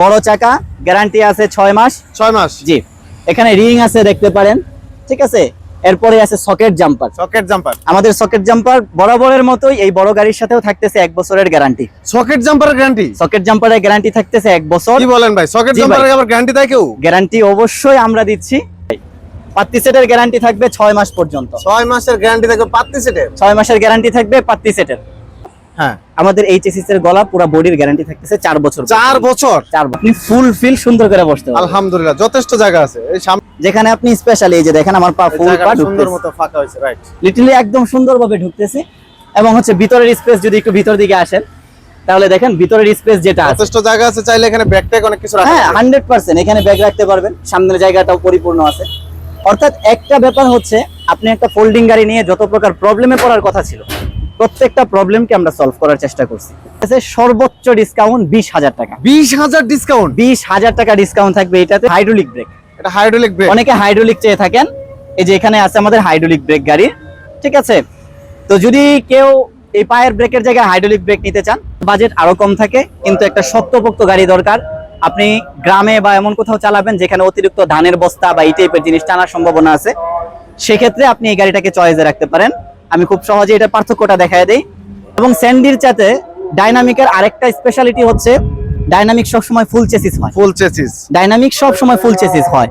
বড় চাকা গ্যারান্টি আছে ছয় মাস। ছয় মাস। জি। এখানে রিং আছে দেখতে পারেন ঠিক আছে? এরপরে আছে সকেট জাম্পার সকেট জাম্পার আমাদের সকেট জাম্পার বরাবরের মতোই এই বড় গাড়ির সাথেও থাকতেছে এক বছরের গ্যারান্টি সকেট জাম্পারের গ্যারান্টি সকেট জাম্পারের গ্যারান্টি থাকতেছে এক বছর। কি বলেন ভাই? সকেট। জাম্পারের আবার গ্যারান্টি দেয় কেউ? গ্যারান্টি অবশ্যই আমরা দিচ্ছি। পাত্তি সেটের গ্যারান্টি থাকবে ছয় মাস পর্যন্ত। ছয় মাসের গ্যারান্টি দেখো পাত্তি সেটের? ছয় মাসের গ্যারান্টি থাকবে পাত্তি সেটের। হ্যাঁ আমাদের এই চেসিস এর গলা পুরো বডির গ্যারান্টি থাকতেছে চার বছর চার বছর? চার বছর। আপনি ফুল ফিল সুন্দর করে বসতে পারবেন আলহামদুলিল্লাহ যথেষ্ট জায়গা আছে। এই যেখানে আপনি স্পেশালি এই যে দেখেন আমার পা ফুল পা সুন্দর মতো ফাঁকা হয়েছে রাইট লিটারলি একদম সুন্দরভাবে ঢুকতেছে। এবং হচ্ছে ভিতরের স্পেস যদি একটু ভিতর দিকে আসেন তাহলে দেখেন ভিতরের স্পেস যেটা আছে। যথেষ্ট জায়গা আছে চাইলে এখানে ব্যাগ ট্যাগ অনেক কিছু রাখা হ্যাঁ যাবে। হান্ড্রেড পার্সেন্ট এখানে ব্যাগ রাখতে পারবেন। সামনের জায়গাটাও পরিপূর্ণ আছে। অর্থাৎ একটা ব্যাপার হচ্ছে আপনি একটা ফোল্ডিং গাড়ি নিয়ে যত প্রকার প্রবলেমে পড়ার কথা ছিল প্রত্যেকটা প্রবলেমকে আমরা সলভ করার চেষ্টা করছি। সর্বোচ্চ ডিসকাউন্ট বিশ হাজার টাকা। বিশ হাজার ডিসকাউন্ট বিশ হাজার টাকা ডিসকাউন্ট থাকবে এটাতে হাইড্রোলিক ব্রেক এটা হাইড্রোলিক ব্রেক অনেকে হাইড্রোলিক চেয়ে থাকেন। এই যে এখানে আছে আমাদের হাইড্রোলিক ব্রেক গাড়ি। ঠিক আছে? তো যদি কেউ এই পায়ের ব্রেকের জায়গায় হাইড্রোলিক ব্রেক নিতে চান বাজেট আরও কম থাকে কিন্তু একটা শক্তপোক্ত গাড়ি দরকার। আপনি গ্রামে বা এমন কোথাও চালাবেন যেখানে অতিরিক্ত ধানের বস্তা বা এই টাইপের জিনিস টানার সম্ভাবনা আছে সেক্ষেত্রে আপনি এই গাড়িটাকে চয়েসে রাখতে পারেন। আমি খুব সহজে এটা পার্থক্যটা দেখায় দেই। এবং স্যান্ডির চাতে ডাইনামিকের আরেকটা স্পেশালিটি হচ্ছে ডাইনামিক সবসময় ফুল চেসিস হয়। ফুল চেসিস ডাইনামিক সবসময় ফুল চেসিস হয়।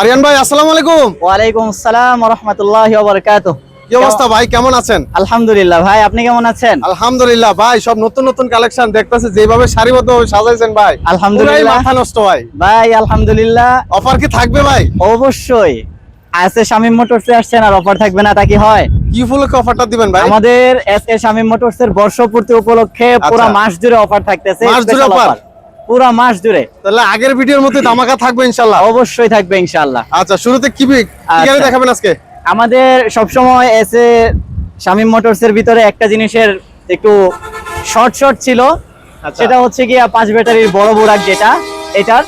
আরিয়ান ভাই আসসালামু আলাইকুম। ওয়ালাইকুম আসসালাম রহমতুল্লাহ বারকাত কি অবস্থা ভাই কেমন আছেন? আলহামদুলিল্লাহ ভাই আপনি কেমন আছেন? আলহামদুলিল্লাহ ভাই সব নতুন নতুন কালেকশন দেখতেছে যেভাবে সারিবদ্ধভাবে সাজাইছেন ভাই। আলহামদুলিল্লাহ। মাথা নষ্ট ভাই। ভাই আলহামদুলিল্লাহ। অফার কি থাকবে ভাই? অবশ্যই। আছে শামীম মোটরসে আসছেন আর অফার থাকবে না তা কি হয় কি উপলক্ষে অফারটা দিবেন ভাই আমাদের এস এ শামীম মোটরস এর বর্ষপূর্তি উপলক্ষে পুরো আচ্ছা। মাস জুড়ে অফার থাকতেছে মাস জুড়ে offer। পুরো মাস জুড়ে তাহলে আগের ভিডিওর মধ্যে ধামাকা থাকবে ইনশাল্লাহ অবশ্যই থাকবে ইনশাআল্লাহ আচ্ছা শুরুতে কি কি গাড়ি আচ্ছা। দেখাবেন আজকে আমাদের সবসময় এসে শামীম মোটরস এর ভিতরে একটা জিনিসের একটু শর্ট শর্ট ছিল আচ্ছা। সেটা হচ্ছে গিয়া পাঁচ ব্যাটারির বড় বোরাক যেটা এটার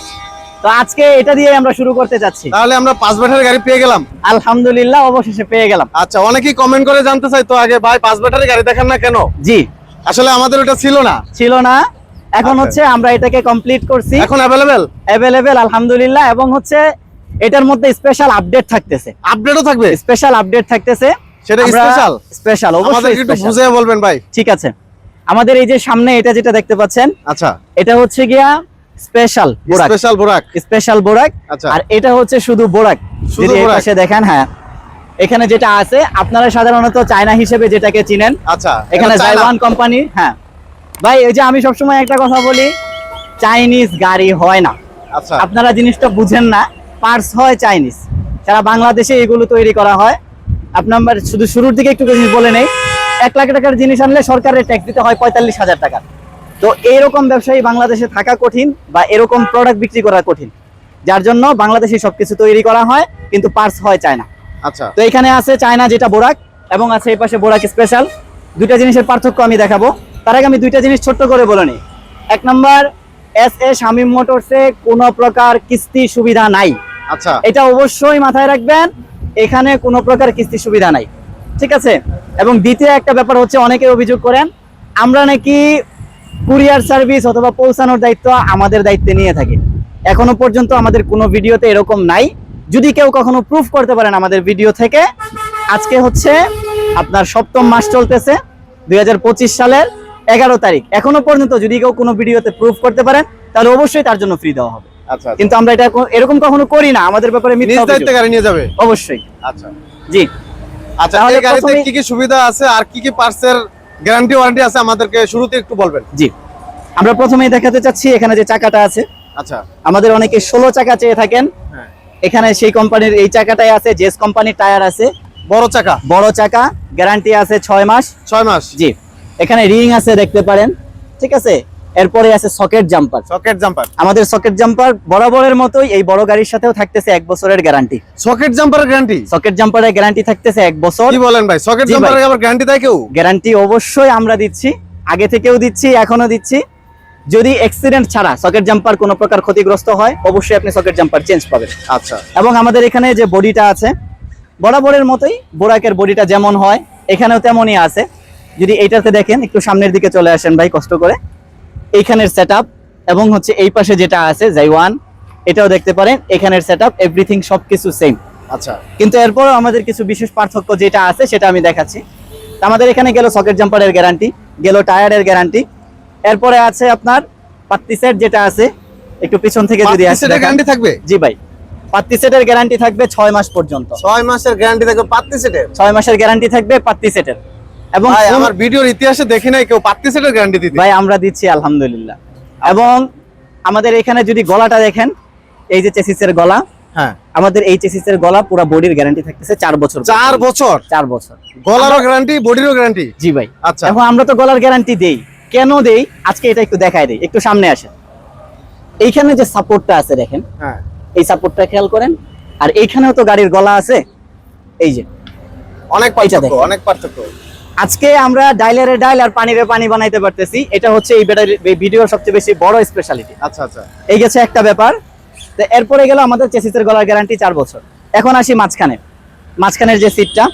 তো আজকে এটা দিয়ে আমরা শুরু করতে যাচ্ছি। তাহলে আমরা পাঁচ ব্যাটারি গাড়ি পেয়ে গেলাম। আলহামদুলিল্লাহ অবশেষে পেয়ে গেলাম। আচ্ছা অনেকেই কমেন্ট করে জানতে চাই তো আগে ভাই পাঁচ ব্যাটারি গাড়ি দেখান না কেন? জি। আসলে আমাদের ওটা ছিল না। ছিল না। এখন আচ্ছা। হচ্ছে আমরা এটাকে কমপ্লিট করছি। এখন অ্যাভেলেবেল অ্যাভেলেবেল আলহামদুলিল্লাহ এবং হচ্ছে এটার মধ্যে স্পেশাল আপডেট থাকতেছে। আপডেটও থাকবে? স্পেশাল আপডেট থাকতেছে। সেটা স্পেশাল স্পেশাল অবশ্যই একটু বুঝিয়ে বলবেন ভাই। ঠিক আছে। আমাদের এই যে সামনে এটা যেটা দেখতে পাচ্ছেন আচ্ছা। এটা হচ্ছে গিয়া স্পেশাল বোরাক। স্পেশাল বোরাক। স্পেশাল বোরাক। আচ্ছা। আর এটা হচ্ছে শুধু বোরাক। যদি এই পাশে দেখেন হ্যাঁ। এখানে যেটা আছে আপনারা সাধারণত চায়না হিসেবে যেটাকে চিনেন। আচ্ছা এখানে জাইওয়ান কোম্পানি হ্যাঁ। ভাই এই যে আমি সবসময় একটা কথা বলি চাইনিজ গাড়ি হয় না। আচ্ছা। আপনারা জিনিসটা বুঝেন না পার্টস হয় চাইনিজ। সারা বাংলাদেশে এগুলো তৈরি করা হয়। আপনার শুধু শুরুর দিকে একটু জিনিস বলে নেই। এক লাখ টাকার জিনিস আনলে সরকারের ট্যাক্স দিতে হয় পঁয়তাল্লিশ হাজার টাকা। তো এরকম ব্যবসায়ী বাংলাদেশে থাকা কঠিন বা এরকম প্রোডাক্ট বিক্রি করা কঠিন। যার জন্য বাংলাদেশে সবকিছু তৈরি করা হয় কিন্তু পার্টস হয় চায়না। আচ্ছা। তো এখানে আছে চায়না যেটা বোরাক এবং আছে এই পাশে বোরাক স্পেশাল দুইটা জিনিসের পার্থক্য আমি দেখাবো। তার আগে আমি দুইটা জিনিস ছোট্ট করে বলে নিই। এক নম্বর এস এ শামীম মোটরসে কোনো প্রকার কিস্তি সুবিধা নাই। আচ্ছা। এটা অবশ্যই মাথায় রাখবেন এখানে কোনো প্রকার কিস্তি সুবিধা নাই। ঠিক আছে? এবং দ্বিতীয় একটা ব্যাপার হচ্ছে অনেকে অভিযোগ করেন আমরা নাকি কুরিয়ার সার্ভিস অথবা পৌঁছানোর দায়িত্ব আমাদের দায়িত্বে নিয়ে থাকি। এখনও পর্যন্ত আমাদের কোনো ভিডিওতে এরকম নাই। যদি কেউ কখনো প্রুফ করতে পারেন আমাদের ভিডিও থেকে আজকে হচ্ছে আপনার সপ্তম মাস চলতেছে দুই সালের এগারো তারিখ। এখনও পর্যন্ত যদি কেউ কোনো ভিডিওতে প্রুফ করতে পারেন তাহলে অবশ্যই তার জন্য ফ্রি দেওয়া হবে। আচ্ছা কিন্তু আমরা এটা এরকম কখনো করি না আমাদের ব্যাপারে। গাড়ি নিয়ে যাবে? অবশ্যই। আচ্ছা। জি। আচ্ছা গাড়িতে কি কি সুবিধা আছে আর কি কি পার্টসের গ্যারান্টি ওয়ারেন্টি আছে আমাদেরকে শুরুতে একটু বলবেন। জি। আমরা প্রথমেই দেখাতে চাচ্ছি এখানে যে চাকাটা আছে। আচ্ছা। আমাদের অনেকে ষোলো চাকা চেয়ে থাকেন। হ্যাঁ। এখানে সেই কোম্পানির এই চাকাটাই আছে জেস কোম্পানির টায়ার আছে। বড় চাকা। বড় চাকা গ্যারান্টি আছে ছয় মাস। ছয় মাস। জি। এখানে রিং আছে দেখতে পারেন। ঠিক আছে? এরপরে আছে সকেট জাম্পার। Socket jumper. আমাদের সকেট জাম্পার বরাবরের মতোই এই বড় গাড়ির সাথেও থাকতেছে এক বছরের গ্যারান্টি। সকেট জাম্পারের গ্যারান্টি? সকেট জাম্পারের গ্যারান্টি থাকতেছে এক বছর। কি বলেন ভাই সকেট। জাম্পারের আবার গ্যারান্টি দেয় কেউ? গ্যারান্টি অবশ্যই আমরা দিচ্ছি আগে থেকেও দিচ্ছি এখনও দিচ্ছি। যদি অ্যাক্সিডেন্ট ছাড়া সকেট জাম্পার কোনো প্রকার ক্ষতিগ্রস্ত হয় অবশ্যই আপনি সকেট জাম্পার চেঞ্জ পাবেন। আচ্ছা। এবং আমাদের এখানে যে বডিটা আছে বরাবরের মতোই বোরাকের বডিটা যেমন হয় এখানেও তেমনই আছে। যদি এইটাতে দেখেন একটু সামনের দিকে চলে আসেন ভাই কষ্ট করে। এইখানের সেট এবং হচ্ছে এই পাশে যেটা আছে জাই ওয়ান এটাও দেখতে পারেন এখানের সেট আপ এভরিথিং সবকিছু সেম আচ্ছা। কিন্তু এরপরও আমাদের কিছু বিশেষ পার্থক্য যেটা আছে সেটা আমি দেখাচ্ছি। আমাদের এখানে গেল সকেট জাম্পারের গ্যারান্টি গেল টায়ারের গ্যারান্টি এরপরে আছে আপনার পাত্তি সেট যেটা আছে একটু পিছন থেকে যদি আসে গ্যারান্টি থাকবে? জি ভাই। পাত্তি সেটের গ্যারান্টি থাকবে ছয় মাস পর্যন্ত। ছয় মাসের গ্যারান্টি থাকবে পাত্তি সেটের ছয় মাসের গ্যারান্টি থাকবে পাত্তি সেটের এবং আমার ভিডিওর ইতিহাসে দেখি নাই কেউ পাত্তি সেটের গ্যারান্টি দিতে? ভাই আমরা দিচ্ছি আলহামদুলিল্লাহ। এবং আমাদের এখানে যদি গলাটা দেখেন এই যে চেসিসের গলা হ্যাঁ। আমাদের এই চেসিসের গলা পুরো বডির গ্যারান্টি থাকতেছে চার বছর চার বছর? চার বছর। গলারও গ্যারান্টি বডিরও গ্যারান্টি জি ভাই। আচ্ছা। এখন আমরা তো গলার গ্যারান্টি দেই। কেন দেই? আজকে এটা একটু দেখায় দেই। একটু সামনে আসেন। এইখানে যে সাপোর্টটা আছে দেখেন। হ্যাঁ। এই সাপোর্টটা খেয়াল করেন। আর এইখানেও তো গাড়ির গলা আছে। এই যে। অনেক পার্থক্য অনেক পার্থক্য। আজকে আমরা ডাইলারে ডাইল আর পানিরে পানি বানাইতে পারতেছি। এটা হচ্ছে এই ব্যাটারি ভিডিওর সবচেয়ে বেশি বড় স্পেশালিটি আচ্ছা আচ্ছা। এই গেছে একটা ব্যাপার। তো এরপরে গেল আমাদের চেসিসের গলার গ্যারান্টি চার বছর। এখন আসি মাঝখানে। মাঝখানের যে সিটটা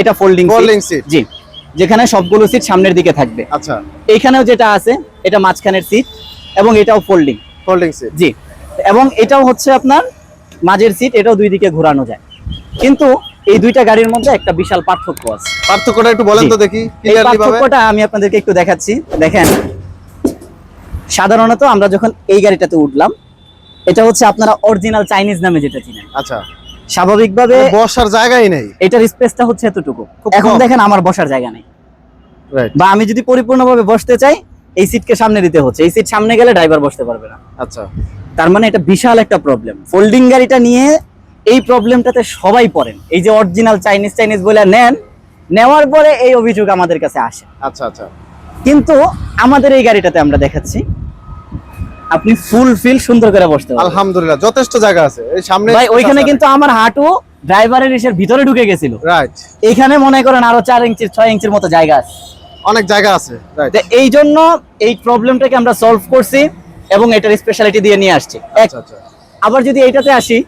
এটা ফোল্ডিং Folding সিট জি। যেখানে সবগুলো সিট সামনের দিকে থাকবে। আচ্ছা। এইখানেও যেটা আছে এটা মাঝখানের সিট এবং এটাও ফোল্ডিং ফোল্ডিং সিট জি। এবং এটাও হচ্ছে আপনার মাঝের সিট এটাও দুই দিকে ঘোরানো যায়। কিন্তু এই দুইটা গাড়ির মধ্যে একটা বিশাল পার্থক্য আছে। পার্থক্যটা একটু বলেন তো দেখি এই পার্থক্যটা আমি আপনাদেরকে একটু দেখাচ্ছি। দেখেন সাধারণত আমরা যখন এই গাড়িটাতে উঠলাম এটা হচ্ছে আপনারা অরিজিনাল চাইনিজ নামে যেটা চিনেন। আচ্ছা। স্বাভাবিকভাবে মানে বসার জায়গাই নেই। এটার স্পেসটা হচ্ছে এতটুকু। এখন দেখেন আমার বসার জায়গা নেই। রাইট বা আমি যদি পরিপূর্ণভাবে বসতে চাই এই সিটকে সামনে দিতে হচ্ছে। এই সিট সামনে গেলে ড্রাইভার বসতে পারবে না। আচ্ছা। তার মানে এটা বিশাল একটা প্রবলেম ফোল্ডিং গাড়িটা নিয়ে এই প্রবলেমটাতে সবাই পড়েন। এই যে অরিজিনাল চাইনিজ চাইনিজ বলে নেন নেওয়ার পরে এই অভিযোগ আমাদের কাছে আসে। আচ্ছা আচ্ছা। কিন্তু আমাদের এই গাড়িটাতে আমরা দেখাচ্ছি আপনি ফুল ফিল সুন্দর করে বসতে আলহামদুলিল্লাহ যথেষ্ট জায়গা আছে। এই সামনে ভাই ওইখানে কিন্তু আমার হাঁটু ড্রাইভারের ইসের ভিতরে ঢুকে গেছিল। রাইট এইখানে মনে করেন আরও চার ইঞ্চির ছয় ইঞ্চির মতো জায়গা আছে। অনেক জায়গা আছে। রাইট এই জন্য এই প্রবলেমটাকে আমরা সলভ করছি এবং এটার স্পেশালিটি দিয়ে নিয়ে আসছি। আচ্ছা আচ্ছা। আবার যদি এইটাতে আসি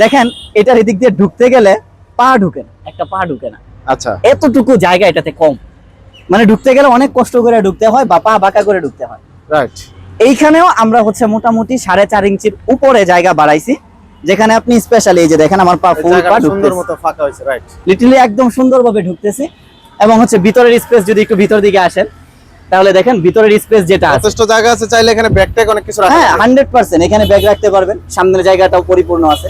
দেখেন এটার এদিক দিয়ে ঢুকতে গেলে পা ঢুকে না একটা পা ঢুকে না। আচ্ছা। এতটুকু জায়গা এটাতে কম। মানে ঢুকতে গেলে অনেক কষ্ট করে ঢুকতে হয় বা পা বাঁকা করে ঢুকতে হয়। রাইট এইখানেও আমরা হচ্ছে মোটামুটি সাড়ে চার ইঞ্চির উপরে জায়গা বাড়াইছি যেখানে আপনি স্পেশালি এই যে দেখেন আমার পা ফুল পা সুন্দর মতো ফাঁকা হয়েছে রাইট লিটারলি একদম সুন্দরভাবে ঢুকতেছে এবং হচ্ছে ভিতরের স্পেস যদি একটু ভিতর দিকে আসেন তাহলে দেখেন ভিতরের স্পেস যেটা আছে। যথেষ্ট জায়গা আছে চাইলে এখানে ব্যাগ ট্যাগ অনেক কিছু রাখা হ্যাঁ যাবে। হান্ড্রেড পার্সেন্ট এখানে ব্যাগ রাখতে পারবেন। সামনের জায়গাটাও পরিপূর্ণ আছে।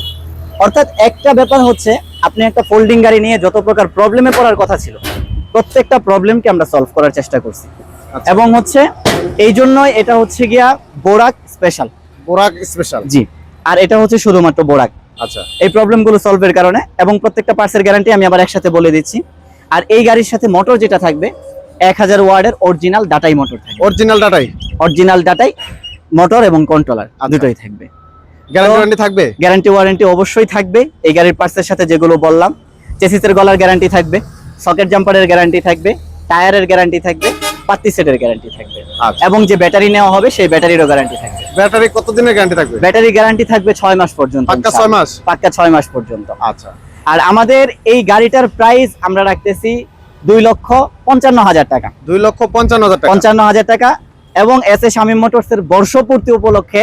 অর্থাৎ একটা ব্যাপার হচ্ছে আপনি একটা ফোল্ডিং গাড়ি নিয়ে যত প্রকার প্রবলেমে পড়ার কথা ছিল প্রত্যেকটা প্রবলেমকে আমরা সলভ করার চেষ্টা করছি। আচ্ছা। এবং হচ্ছে এই জন্যই এটা হচ্ছে গিয়া বোরাক স্পেশাল বোরাক স্পেশাল জি। আর এটা হচ্ছে শুধুমাত্র বোরাক। আচ্ছা। এই প্রবলেমগুলো সলভের কারণে এবং প্রত্যেকটা পার্টসের গ্যারান্টি আমি আবার একসাথে বলে দিচ্ছি। আর এই গাড়ির সাথে মোটর যেটা থাকবে এক হাজার ওয়ার্ডের অরিজিনাল ডাটাই মোটর থাকবে। অরিজিনাল ডাটাই অরিজিনাল ডাটাই মোটর এবং কন্ট্রোলার আচ্ছা। দুটোই থাকবে। গ্যারান্টি থাকবে? গ্যারান্টি ওয়ারেন্টি অবশ্যই থাকবে। এই গাড়ির পার্টসের সাথে যেগুলো বললাম চেসিসের গলার গ্যারান্টি থাকবে সকেট জাম্পারের গ্যারান্টি থাকবে টায়ারের গ্যারান্টি থাকবে পাত্তি সেটের গ্যারান্টি থাকবে। আচ্ছা। এবং যে ব্যাটারি নেওয়া হবে সেই ব্যাটারিরও গ্যারান্টি থাকবে। ব্যাটারি কতদিনের গ্যারান্টি থাকবে? ব্যাটারি গ্যারান্টি থাকবে ছয় মাস পর্যন্ত পাক্কা ছয় মাস? পাক্কা ছয় মাস পর্যন্ত। আচ্ছা। আর আমাদের এই গাড়িটার প্রাইস আমরা রাখতেছি দুই লক্ষ পঞ্চান্ন হাজার টাকা। দুই লক্ষ পঞ্চান্ন হাজার টাকা। পঞ্চান্ন হাজার টাকা। এবং এস এ শামীম মোটরস এর বর্ষপূর্তি উপলক্ষে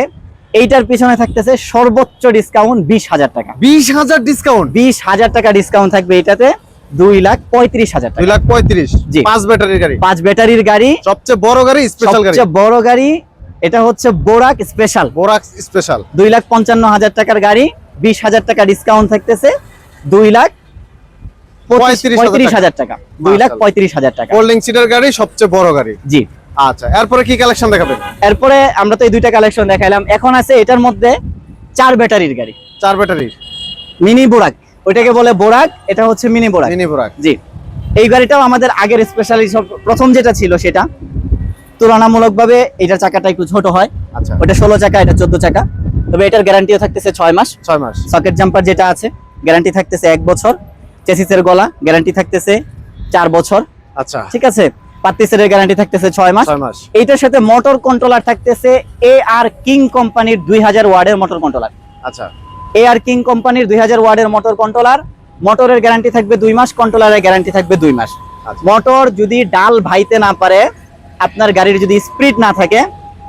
এইটার পিছনে থাকতেছে সর্বোচ্চ ডিসকাউন্ট বিশ হাজার টাকা। বিশ হাজার ডিসকাউন্ট বিশ হাজার টাকা ডিসকাউন্ট থাকবে এটাতে দুই লাখ পঁয়ত্রিশ হাজার দুই লাখ পঁয়ত্রিশ। জি। পাঁচ ব্যাটারির গাড়ি। পাঁচ ব্যাটারির গাড়ি। সবচেয়ে বড় গাড়ি স্পেশাল গাড়ি। সবচেয়ে বড় গাড়ি এটা হচ্ছে বোরাক স্পেশাল বোরাক স্পেশাল দুই লাখ পঞ্চান্ন হাজার টাকার গাড়ি বিশ হাজার টাকা ডিসকাউন্ট থাকতেছে দুই লাখ পঁয়ত্রিশ হাজার টাকা। দুই লাখ পঁয়ত্রিশ হাজার টাকা। ফোল্ডিং সিটের গাড়ি সবচেয়ে বড় গাড়ি। জি। আচ্ছা এরপরে কি কালেকশন দেখাবেন? এরপরে আমরা তো এই দুইটা কালেকশন দেখাইলাম। এখন আছে এটার মধ্যে চার ব্যাটারির গাড়ি। চার ব্যাটারির। মিনি বোরাক। ওইটাকে বলে বোরাক এটা হচ্ছে মিনি বোরাক। মিনি বোরাক। জি। এই গাড়িটাও আমাদের আগের স্পেশালি প্রথম যেটা ছিল সেটা। তুলনামূলকভাবে এটার চাকাটা একটু ছোট হয়। আচ্ছা। ওটা ষোলো চাকা এটা চোদ্দ চাকা। তবে এটার গ্যারান্টিও থাকতেছে ছয় মাস। ছয় মাস। সকেট জাম্পার যেটা আছে গ্যারান্টি থাকতেছে এক বছর। চেসিসের গলা গ্যারান্টি থাকতেছে চার বছর। আচ্ছা। ঠিক আছে? পাত্তিসের গ্যারান্টি থাকতেছে ছয় মাস। এইটার সাথে মোটর কন্ট্রোলার থাকতেছে এ আর কিং কোম্পানির দুই হাজার ওয়ার্ডের মোটর কন্ট্রোলার আচ্ছা। এ আর কিং কোম্পানির দুই হাজার ওয়ার্ডের মোটর কন্ট্রোলার মোটরের গ্যারান্টি থাকবে দুই মাস কন্ট্রোলারের গ্যারান্টি থাকবে দুই মাস। আচ্ছা। মোটর যদি ডাল ভাইতে না পারে আপনার গাড়ির যদি স্পিড না থাকে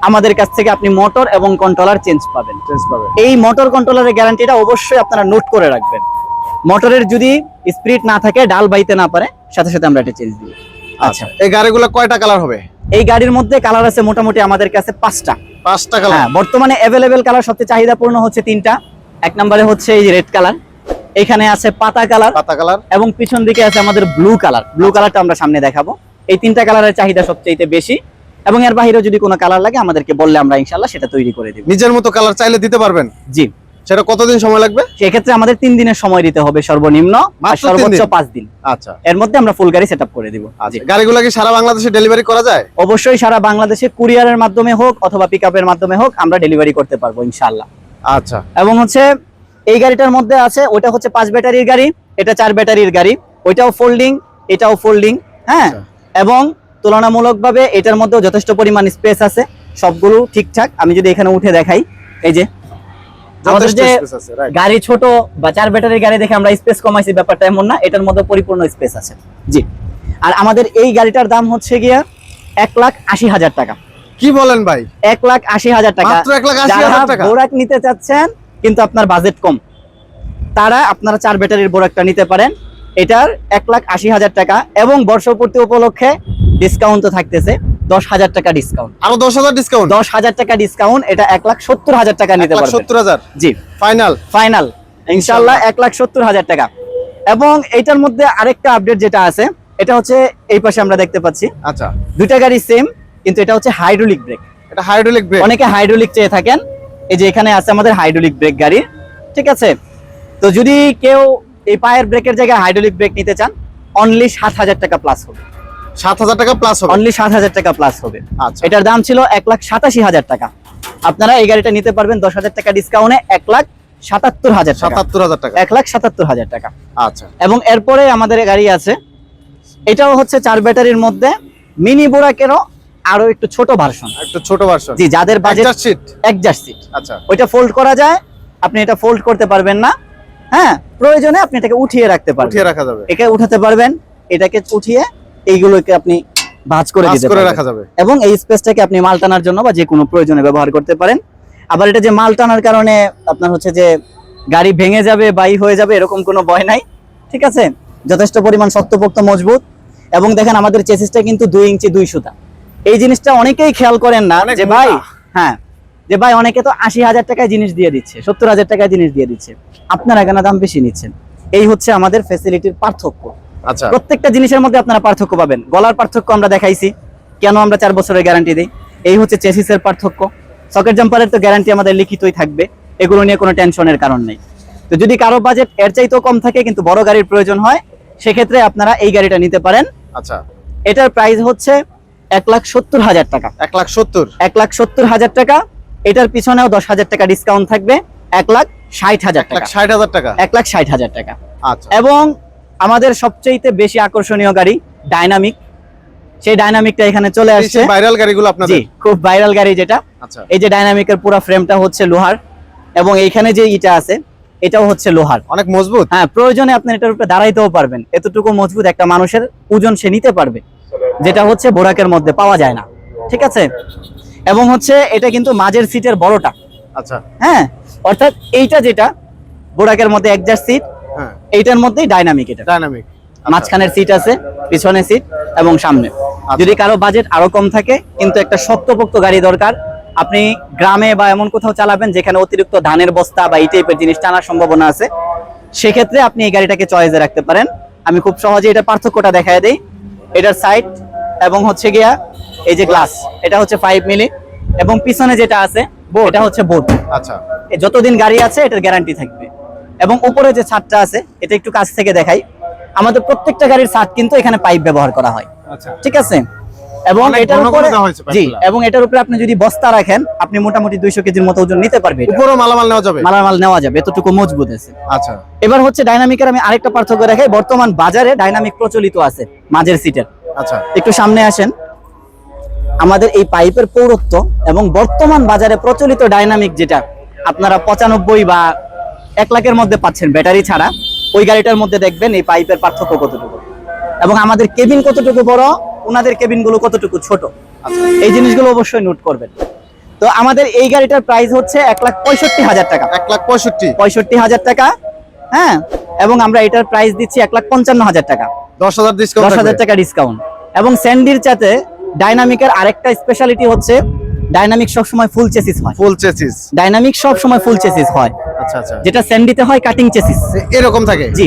আমাদের কাছ থেকে আপনি মোটর এবং কন্ট্রোলার চেঞ্জ পাবেন। এই মোটর কন্ট্রোলারের গ্যারান্টিটা অবশ্যই আপনারা নোট করে রাখবেন। মোটরের যদি স্পিড না থাকে ডাল বাইতে না পারে সাথে সাথে আমরা এটা চেঞ্জ দিই। আচ্ছা। এই গাড়িগুলো কয়টা কালার হবে? এই গাড়ির মধ্যে কালার আছে মোটামুটি আমাদের কাছে পাঁচটা। পাঁচটা কালার। হ্যাঁ বর্তমানে অ্যাভেলেবেল কালার সবচেয়ে চাহিদাপূর্ণ হচ্ছে তিনটা। এক নম্বরে হচ্ছে এই রেড কালার এখানে আছে পাতা কালার। পাতা কালার। এবং পিছন দিকে আছে আমাদের ব্লু কালার ব্লু কালারটা আমরা সামনে দেখাবো। এই তিনটা কালারের চাহিদা সবচেয়ে বেশি। এবং এর বাইরেও যদি কোনো কালার লাগে আমাদেরকে বললে আমরা ইনশাল্লাহ সেটা তৈরি করে দিব। নিজের মতো কালার চাইলে দিতে পারবেন? জি। সেটা কতদিন সময় লাগবে? সেক্ষেত্রে আমাদের তিন দিনের সময় দিতে হবে সর্বনিম্ন আর সর্বোচ্চ পাঁচ দিন। আচ্ছা। এর মধ্যে আমরা ফুল গাড়ি সেট করে দিব। আচ্ছা। গাড়িগুলো কি সারা বাংলাদেশে ডেলিভারি করা যায়? অবশ্যই সারা বাংলাদেশে কুরিয়ারের মাধ্যমে হোক অথবা পিক মাধ্যমে হোক আমরা ডেলিভারি করতে পারব ইনশাল্লাহ আচ্ছা। এবং হচ্ছে এই গাড়িটার মধ্যে আছে ওটা হচ্ছে পাঁচ ব্যাটারির গাড়ি এটা চার ব্যাটারির গাড়ি ওইটাও ফোল্ডিং এটাও ফোল্ডিং হ্যাঁ? আচ্ছা। এবং তুলনামূলকভাবে এটার মধ্যেও যথেষ্ট পরিমাণ স্পেস আছে সবগুলো ঠিকঠাক। আমি যদি এখানে উঠে দেখাই এই যে আমাদের যে? গাড়ি ছোট বা চার ব্যাটারির গাড়ি দেখে আমরা স্পেস কমাইছি ব্যাপারটা এমন না এটার মধ্যে পরিপূর্ণ স্পেস আছে। জি। আর আমাদের এই গাড়িটার দাম হচ্ছে গিয়া এক লাখ আশি হাজার টাকা। কি বলেন ভাই? এক লাখ আশি হাজার টাকা। বোরাক নিতে চাচ্ছেন কিন্তু আপনার বাজেট কম। তারা আপনারা চার ব্যাটারির বোরাকটা নিতে পারেন। এটার এক লাখ আশি হাজার টাকা এবং বর্ষপূর্তি উপলক্ষে ডিসকাউন্ট তো থাকতেছে। দশ হাজার টাকা ডিসকাউন্ট আরও দশ হাজার ডিসকাউন্ট দশ হাজার টাকা ডিসকাউন্ট এটা এক লাখ সত্তর হাজার টাকা নিতে পারবেন সত্তর হাজার? জি। ফাইনাল ফাইনাল ইনশাল্লাহ এক লাখ সত্তর হাজার টাকা। এবং এইটার মধ্যে আরেকটা আপডেট যেটা আছে এটা হচ্ছে এই পাশে আমরা দেখতে পাচ্ছি। আচ্ছা। দুইটা গাড়ি সেম কিন্তু এটা হচ্ছে হাইড্রোলিক ব্রেক এটা হাইড্রোলিক ব্রেক অনেকে হাইড্রোলিক চেয়ে থাকেন। এই যে এখানে আছে আমাদের হাইড্রোলিক ব্রেক গাড়ি। ঠিক আছে? তো যদি কেউ এই পায়ের ব্রেকের জায়গায় হাইড্রোলিক ব্রেক নিতে চান অনলি সাত হাজার টাকা প্লাস হবে। সাত হাজার টাকা প্লাস হবে। অনলি সাত হাজার টাকা প্লাস হবে। আচ্ছা। এটার দাম ছিল এক লাখ সাতাশি হাজার টাকা। আপনারা এই গাড়িটা নিতে পারবেন দশ হাজার টাকা ডিসকাউন্টে এক লাখ সাতাত্তর হাজার টাকা। সাতাত্তর হাজার টাকা। এক লাখ সাতাত্তর হাজার টাকা। আচ্ছা। এবং এরপরে আমাদের গাড়ি আছে। এটাও হচ্ছে চার ব্যাটারির মধ্যে মিনি বোরাকেরও আরও একটু ছোট ভার্সন একটু ছোট ভার্সন জি যাদের বাজেট সিট একজাস্ট সিট আচ্ছা। ওইটা ফোল্ড করা যায়। আপনি এটা ফোল্ড করতে পারবেন না। হ্যাঁ প্রয়োজনে আপনি এটাকে উঠিয়ে রাখতে পারবেন। উঠিয়ে রাখা যাবে। একে উঠাতে পারবেন। এটাকে উঠিয়ে এইগুলোকে আপনি ভাঁজ করে দিতে করে রাখা যাবে। এবং এই স্পেসটাকে আপনি মাল টানার জন্য বা যে কোনো প্রয়োজনে ব্যবহার করতে পারেন। আবার এটা যে মাল টানার কারণে আপনার হচ্ছে যে গাড়ি ভেঙে যাবে বাই হয়ে যাবে এরকম কোনো ভয় নাই ঠিক আছে? যথেষ্ট পরিমাণ শক্তপোক্ত মজবুত। এবং দেখেন আমাদের চেসিসটা কিন্তু দুই ইঞ্চি দুই সুতা। এই জিনিসটা অনেকেই খেয়াল করেন না যে ভাই হ্যাঁ যে ভাই অনেকে তো আশি হাজার টাকায় জিনিস দিয়ে দিচ্ছে সত্তর হাজার টাকায় জিনিস দিয়ে দিচ্ছে। আপনারা কেন দাম বেশি নিচ্ছেন? এই হচ্ছে আমাদের ফ্যাসিলিটির পার্থক্য। আচ্ছা। প্রত্যেকটা জিনিসের মধ্যে আপনারা পার্থক্য পাবেন। গলার পার্থক্য আমরা দেখাইছি। কেন আমরা চার বছরের গ্যারান্টি দিই? এই হচ্ছে চেসিসের পার্থক্য। সকেট জাম্পারের তো গ্যারান্টি আমাদের লিখিতই থাকবে। এগুলো নিয়ে কোনো টেনশনের কারণ নেই। তো যদি কারও বাজেট এর চাইতেও কম থাকে কিন্তু বড় গাড়ির প্রয়োজন হয় সেক্ষেত্রে আপনারা এই গাড়িটা নিতে পারেন। আচ্ছা। এটার প্রাইস হচ্ছে এক লাখ সত্তর হাজার টাকা। এক লাখ সত্তর? এক লাখ সত্তর হাজার টাকা। এটার পিছনেও দশ হাজার টাকা ডিসকাউন্ট থাকবে। এক লাখ ষাট হাজার টাকা। ষাট হাজার টাকা? এক লাখ ষাট হাজার টাকা। আচ্ছা। এবং আমাদের সবচেয়ে বেশি আকর্ষণীয় গাড়ি ডাইনামিক। সেই ডাইনামিকটা এখানে চলে আসছে। ভাইরাল গাড়িগুলো জি আপনাদের খুব ভাইরাল গাড়ি যেটা। আচ্ছা। এই যে ডাইনামিকের পুরো ফ্রেমটা হচ্ছে লোহার। এবং এইখানে যে ইটা আছে এটাও হচ্ছে লোহার। অনেক মজবুত। হ্যাঁ প্রয়োজনে আপনি এটার উপরে দাঁড়াইতেও পারবেন। এতটুকু মজবুত একটা মানুষের ওজন সে নিতে পারবে। যেটা হচ্ছে বোরাকের মধ্যে পাওয়া যায় না। ঠিক আছে? এবং হচ্ছে এটা কিন্তু মাঝের সিটের বড়টা। আচ্ছা। হ্যাঁ অর্থাৎ এইটা যেটা বোরাকের মধ্যে একজাস্ট সিট এইটার মধ্যেই ডাইনামিক এটা। ডাইনামিক মাঝখানের সিট আছে পিছনে সিট এবং সামনে। যদি কারও বাজেট আরও কম থাকে কিন্তু একটা শক্তপোক্ত গাড়ি দরকার আপনি গ্রামে বা এমন কোথাও চালাবেন যেখানে অতিরিক্ত ধানের বস্তা বা এই টাইপের জিনিস টানার সম্ভাবনা আছে সেক্ষেত্রে আপনি এই গাড়িটাকে চয়েসে রাখতে পারেন। আমি খুব সহজে এটা পার্থক্যটা দেখায় দিই। এটার সাইড এবং হচ্ছে গিয়া এই যে গ্লাস এটা হচ্ছে ফাইভ মিলি এবং পিছনে যেটা আছে এটা হচ্ছে বোর্ড আচ্ছা। যতদিন গাড়ি আছে এটার গ্যারান্টি থাকবে। এবং উপরে যে ছাদটা আছে এটা একটু কাছ থেকে দেখাই। আমাদের প্রত্যেকটা গাড়ির ছাদ কিন্তু এখানে পাইপ ব্যবহার করা হয়। আচ্ছা। ঠিক আছে? এবং এটার ঘন ঘন উপরে জি এবং এটার উপরে আপনি যদি বস্তা রাখেন আপনি মোটামুটি দুইশো কেজির মতো ওজন নিতে পারবে এটা। উপরও মালামাল নেওয়া যাবে? মালামাল নেওয়া যাবে এতটুকু মজবুত আছে। আচ্ছা। এবার হচ্ছে ডাইনামিকের আমি আরেকটা পার্থক্য দেখাই বর্তমান বাজারে ডাইনামিক প্রচলিত আছে মাঝের সিটের। আচ্ছা। একটু সামনে আসেন। আমাদের এই পাইপের পৌরত্ব এবং বর্তমান বাজারে প্রচলিত ডাইনামিক যেটা আপনারা পঁচানব্বই বা এক লাখের মধ্যে পাচ্ছেন ব্যাটারি ছাড়া। ওই গাড়িটার মধ্যে দেখবেন এই পাইপের পার্থক্য কতটুকু। এবং আমাদের কেবিন কতটুকু বড় ওনাদের কেবিনগুলো কতটুকু ছোট। আচ্ছা এই জিনিসগুলো অবশ্যই নোট করবেন। তো আমাদের এই গাড়িটার প্রাইস হচ্ছে এক লাখ পঁয়ষট্টি হাজার টাকা। এক লাখ পঁয়ষট্টি। পঁয়ষট্টি হাজার টাকা হ্যাঁ? এবং আমরা এটার প্রাইস দিচ্ছি এক লাখ পঞ্চান্ন হাজার টাকা। দশ হাজার দশ হাজার টাকা ডিসকাউন্ট এবং স্যান্ডির চাতে ডাইনামিকের আরেকটা স্পেশালিটি হচ্ছে ডাইনামিক সবসময় ফুল চেসিস হয়। ফুল চেসিস ডাইনামিক সব সময় ফুল চেসিস হয়। আচ্ছা আচ্ছা। যেটা স্যান্ডিতে হয় কাটিং চেসিস এরকম থাকে? জি।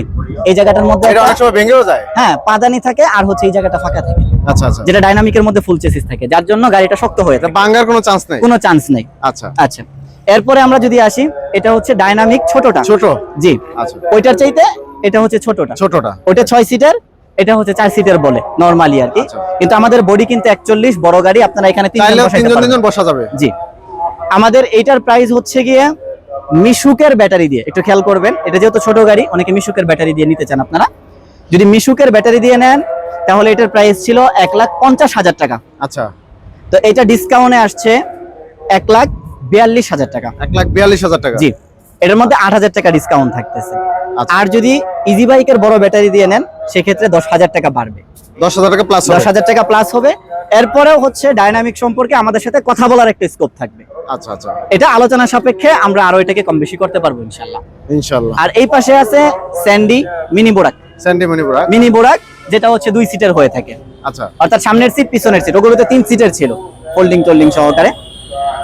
এই জায়গাটার মধ্যে এটা অনেক সময় ভেঙেও যায়? হ্যাঁ পাদানি থাকে আর হচ্ছে এই জায়গাটা ফাঁকা থাকে। আচ্ছা আচ্ছা। যেটা ডাইনামিকের মধ্যে ফুল চেসিস থাকে। যার জন্য গাড়িটা শক্ত হয়ে থাকে। বাঙ্গার কোনো চান্স নেই? কোনো চান্স নেই। আচ্ছা। আচ্ছা। এরপরে আমরা যদি আসি এটা হচ্ছে ডাইনামিক ছোটটা। ছোট? জি। আচ্ছা। ওইটার চাইতে এটা হচ্ছে ছোটটা। ছোটটা। ওইটা ছয় সিটার এটা হচ্ছে চার সিটার বলে নরমালি আর কি। আচ্ছা। কিন্তু আমাদের বডি কিন্তু একচল্লিশ বড় গাড়ি আপনারা এখানে। তিনজন বসা যাবে। জি। আমাদের এইটার প্রাইস হচ্ছে গিয়ে মিশুকের ব্যাটারি দিয়ে একটু খেয়াল করবেন। এটা যেহেতু ছোট গাড়ি অনেকে মিশুকের ব্যাটারি দিয়ে নিতে চান আপনারা। যদি মিশুকের ব্যাটারি দিয়ে নেন তাহলে এটার প্রাইস ছিল এক লাখ পঞ্চাশ হাজার টাকা। আচ্ছা। তো এটা ডিসকাউন্টে আসছে এক লাখ বিয়াল্লিশ হাজার টাকা। এক লাখ বিয়াল্লিশ হাজার টাকা। জি। এটার মধ্যে আট হাজার টাকা ডিসকাউন্ট থাকতেছে। আচ্ছা। আর যদি ইজি বাইকের বড় ব্যাটারি দিয়ে নেন সেক্ষেত্রে দশ হাজার টাকা বাড়বে। দশ হাজার টাকা প্লাস দশ হাজার টাকা প্লাস হবে। এরপরেও হচ্ছে ডাইনামিক সম্পর্কে আমাদের সাথে কথা বলার একটা স্কোপ থাকবে। আচ্ছা আচ্ছা। এটা আলোচনা সাপেক্ষে আমরা আরও এটাকে কম বেশি করতে পারব ইনশাল্লাহ ইনশাল্লাহ আর এই পাশে আছে স্যান্ডি মিনি বোরাক স্যান্ডি মণিপুরা মিনি বোরাক যেটা হচ্ছে দুই সিটের হয়ে থাকে। আচ্ছা। অর্থাৎ সামনের সিট পিছনের সিট ওগুলোতে তিন সিটের ছিল ফোল্ডিং টোল্ডিং সহকারে।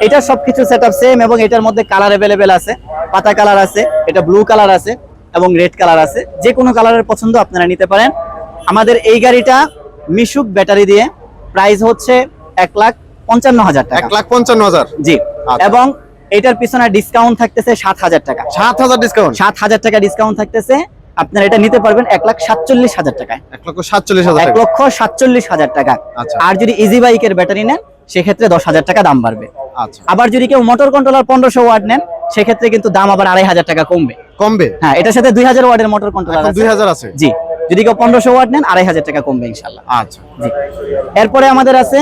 এটা সবকিছু সেট আপ সেম এবং এটার মধ্যে কালার অ্যাভেলেবেল আছে। পাতা কালার আছে এটা ব্লু কালার আছে এবং রেড কালার আছে। যে কোনো কালারের পছন্দ আপনারা নিতে পারেন। আমাদের এই গাড়িটা মিশুক ব্যাটারি দিয়ে প্রাইস হচ্ছে এক লাখ পঞ্চান্ন হাজার টাকা। এক লাখ পঞ্চান্ন হাজার? জি। আচ্ছা। এবং এটার পিছনে ডিসকাউন্ট থাকতেছে সাত হাজার টাকা। সাত হাজার ডিসকাউন্ট সাত হাজার টাকা ডিসকাউন্ট থাকতেছে। আপনারা এটা নিতে পারবেন এক লাখ সাতচল্লিশ হাজার টাকায়। এক লক্ষ সাতচল্লিশ হাজার এক টাকা লক্ষ সাতচল্লিশ হাজার টাকা। আচ্ছা। আর যদি ইজি বাইকের ব্যাটারি নেন সেক্ষেত্রে দশ হাজার টাকা দাম বাড়বে। আবার যদি কেউ মোটর কন্ট্রোলার পনেরোশো ওয়াট নেন সেক্ষেত্রে কিন্তু দাম আবার আড়াই হাজার টাকা কমবে। কমবে? হ্যাঁ এটার সাথে দুই হাজার ওয়াটের মোটর কন্ট্রোলার দুই হাজার আছে? জি। যদি কেউ পনেরোশো ওয়াট নেন আড়াই হাজার টাকা কমবে ইনশাল্লাহ। আচ্ছা। জি। এরপরে আমাদের আছে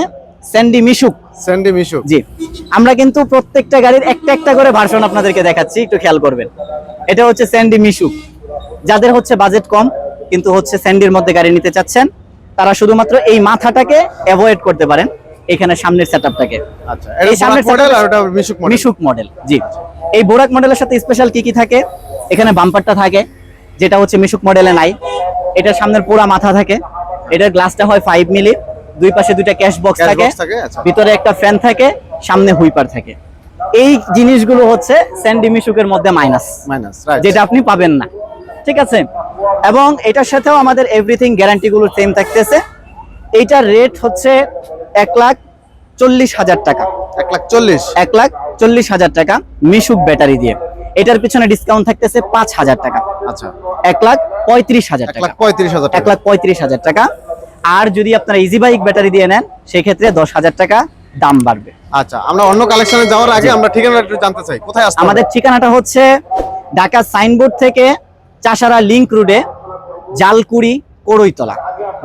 স্যান্ডি মিশুক স্যান্ডি মিশু জি। আমরা কিন্তু প্রত্যেকটা গাড়ির একটা একটা করে ভার্সন আপনাদেরকে দেখাচ্ছি একটু খেয়াল করবেন। এটা হচ্ছে স্যান্ডি মিশুক যাদের হচ্ছে বাজেট কম কিন্তু হচ্ছে স্যান্ডির মধ্যে গাড়ি নিতে চাচ্ছেন তারা শুধুমাত্র এই মাথাটাকে অ্যাভয়েড করতে পারেন। এখানে সামনের সেটআপটাকে আচ্ছা এই সামনের মডেল আর ওটা মিশুক মডেল মিশুক মডেল জি। এই বোরাক মডেলের সাথে স্পেশাল কি কি থাকে? এখানে বাম্পারটা থাকে যেটা হচ্ছে মিশুক মডেলে নাই এটার সামনের পুরা মাথা থাকে। এটার গ্লাসটা হয় ফাইভ মিলি দুই পাশে দুইটা ক্যাশ বক্স থাকে। আচ্ছা। ভিতরে একটা ফ্যান থাকে সামনে হুইপার থাকে। এই জিনিসগুলো হচ্ছে স্যান্ডি মিশুকের মধ্যে মাইনাস মাইনাস রাইট যেটা আপনি পাবেন না। ঠিক আছে? এবং এটার সাথেও আমাদের এভরিথিং গ্যারান্টি গুলো সেম থাকতেছে। এইটার রেট হচ্ছে এক লাখ চল্লিশ হাজার টাকা। এক লাখ চল্লিশ? এক লাখ চল্লিশ হাজার টাকা মিশুক ব্যাটারি দিয়ে। এটার পিছনে ডিসকাউন্ট থাকতেছে পাঁচ হাজার টাকা। আচ্ছা। এক লাখ পঁয়ত্রিশ হাজার টাকা। পঁয়ত্রিশ হাজার এক লাখ পঁয়ত্রিশ হাজার টাকা। আর যদি আপনারা ইজি বাইক ব্যাটারি দিয়ে নেন সেক্ষেত্রে দশ হাজার টাকা দাম বাড়বে। আচ্ছা আমরা অন্য কালেকশনে যাওয়ার আগে আমরা ঠিকানা একটু জানতে চাই। কোথায় আসতে আমাদের ঠিকানাটা হচ্ছে ঢাকা সাইনবোর্ড থেকে চাষারা লিংক রোডে Jalkuri Koraitola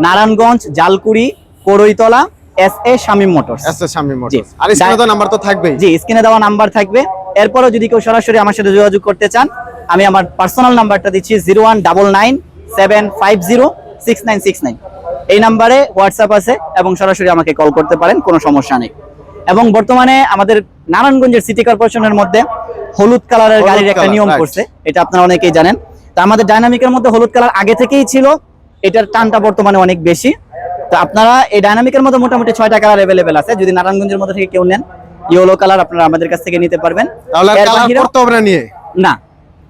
Narayanganj Jalkuri Koraitola S A Shamim motors S S Shamim motors আর স্ক্রিনে নাম্বার তো থাকবেই। জি স্ক্রিনে দেওয়া নাম্বার থাকবে। এরপরও যদি কেউ সরাসরি আমার সাথে যোগাযোগ করতে চান আমি আমার পার্সোনাল নাম্বারটা দিচ্ছি zero one double nine seven five zero six nine six nine এই নাম্বারে হোয়াটসঅ্যাপ আছে এবং সরাসরি আমাকে কল করতে পারেন কোনো সমস্যা নেই। এবং বর্তমানে আমাদের নারায়ণগঞ্জের সিটি কর্পোরেশনের মধ্যে হলুদ কালারের গাড়ির একটা নিয়ম করছে এটা আপনারা অনেকেই জানেন। তা আমাদের ডাইনামিকের মধ্যে হলুদ কালার আগে থেকেই ছিল এটার টানটা বর্তমানে অনেক বেশি। তো আপনারা এই ডাইনামিকের মধ্যে মোটামুটি ছয়টা কালার অ্যাভেলেবেল আছে। যদি নারায়ণগঞ্জের মধ্যে থেকে কেউ নেন ইয়েলো কালার আপনারা আমাদের কাছ থেকে নিতে পারবেন। না নিয়ে? না।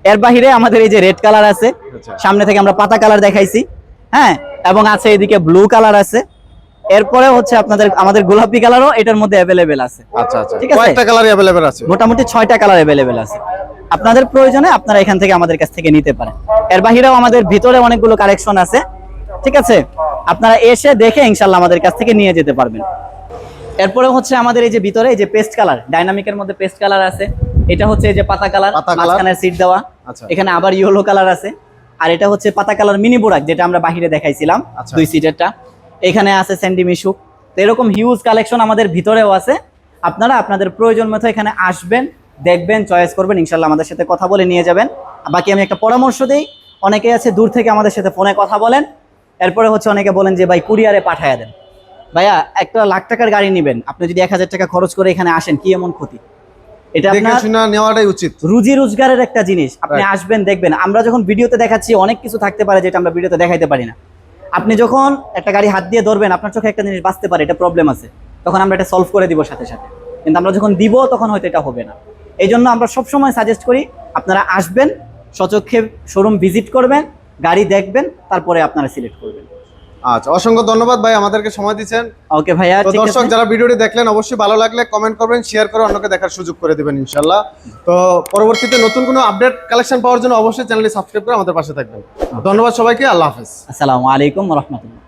এর বাহিরে আমাদের এই যে রেড কালার আছে আচ্ছা। সামনে থেকে আমরা পাতা কালার দেখাইছি। হ্যাঁ এবং আছে এদিকে ব্লু কালার আছে। এরপরে হচ্ছে আপনাদের আমাদের গোলাপি কালারও এটার মধ্যে অ্যাভেলেবেল আছে। আচ্ছা আচ্ছা। ঠিক আছে। কয়েকটা কালারই অ্যাভেলেবেল আছে। মোটামুটি ছয়টা কালার অ্যাভেলেবেল আছে। আপনাদের প্রয়োজনে আপনারা এখান থেকে আমাদের কাছ থেকে নিতে পারেন। এর বাহিরেও আমাদের ভিতরে অনেকগুলো কালেকশন আছে। ঠিক আছে? আপনারা এসে দেখে ইনশাল্লাহ আমাদের কাছ থেকে নিয়ে যেতে পারবেন। এরপরে হচ্ছে আমাদের এই যে ভিতরে এই যে পেস্ট কালার ডাইনামিকের মধ্যে পেস্ট কালার আছে। এটা হচ্ছে এই যে পাতা কালার মাঝখানে সিট দেওয়া। আচ্ছা। এখানে আবার ইয়েলো কালার আছে। আর এটা হচ্ছে পাতা কালার মিনি বুরাক যেটা আমরা বাহিরে দেখাইছিলাম আচ্ছা। দুই সিটেরটা এখানে আছে স্যান্ডি মিশুক তো এরকম হিউজ কালেকশন আমাদের ভিতরেও আছে। আপনারা আপনাদের প্রয়োজন মতো এখানে আসবেন দেখবেন চয়েস করবেন ইনশাল্লাহ আমাদের সাথে কথা বলে নিয়ে যাবেন। বাকি আমি একটা পরামর্শ দিই অনেকে আছে দূর থেকে আমাদের সাথে ফোনে কথা বলেন। এরপরে হচ্ছে অনেকে বলেন যে ভাই কুরিয়ারে পাঠায় দেন। ভাইয়া একটা লাখ টাকার গাড়ি নেবেন। আপনি যদি এক হাজার টাকা খরচ করে এখানে আসেন কি এমন ক্ষতি? এটা আপনার নেওয়াটাই উচিত। রুজি রোজগারের একটা জিনিস। আপনি আসবেন দেখবেন। আমরা যখন ভিডিওতে দেখাচ্ছি অনেক কিছু থাকতে পারে যেটা আমরা ভিডিওতে দেখাইতে পারি না। আপনি যখন একটা গাড়ি হাত দিয়ে ধরবেন আপনার চোখে একটা জিনিস বাঁচতে পারে এটা প্রবলেম আছে। তখন আমরা এটা সলভ করে দিব সাথে সাথে। কিন্তু আমরা যখন দিব তখন হয়তো এটা হবে না। এই জন্য আমরা সবসময় সাজেস্ট করি আপনারা আসবেন সচক্ষে শোরুম ভিজিট করবেন গাড়ি দেখবেন তারপরে আপনারা সিলেক্ট করবেন। আচ্ছা অসংখ্য ধন্যবাদ ভাই আমাদেরকে সময় দিচ্ছেন। ওকে ভাই তো ঠিক দর্শক যারা ভিডিওটি দেখলেন অবশ্যই ভালো লাগলে কমেন্ট করবেন শেয়ার করে অন্যকে দেখার সুযোগ করে দেবেন ইনশাল্লাহ তো পরবর্তীতে নতুন কোনো আপডেট কালেকশন পাওয়ার জন্য অবশ্যই চ্যানেলটি সাবস্ক্রাইব করে আমাদের পাশে থাকবেন। ধন্যবাদ সবাইকে আল্লাহ হাফেজ। আসসালামু আলাইকুম রহমতুল্লাহ।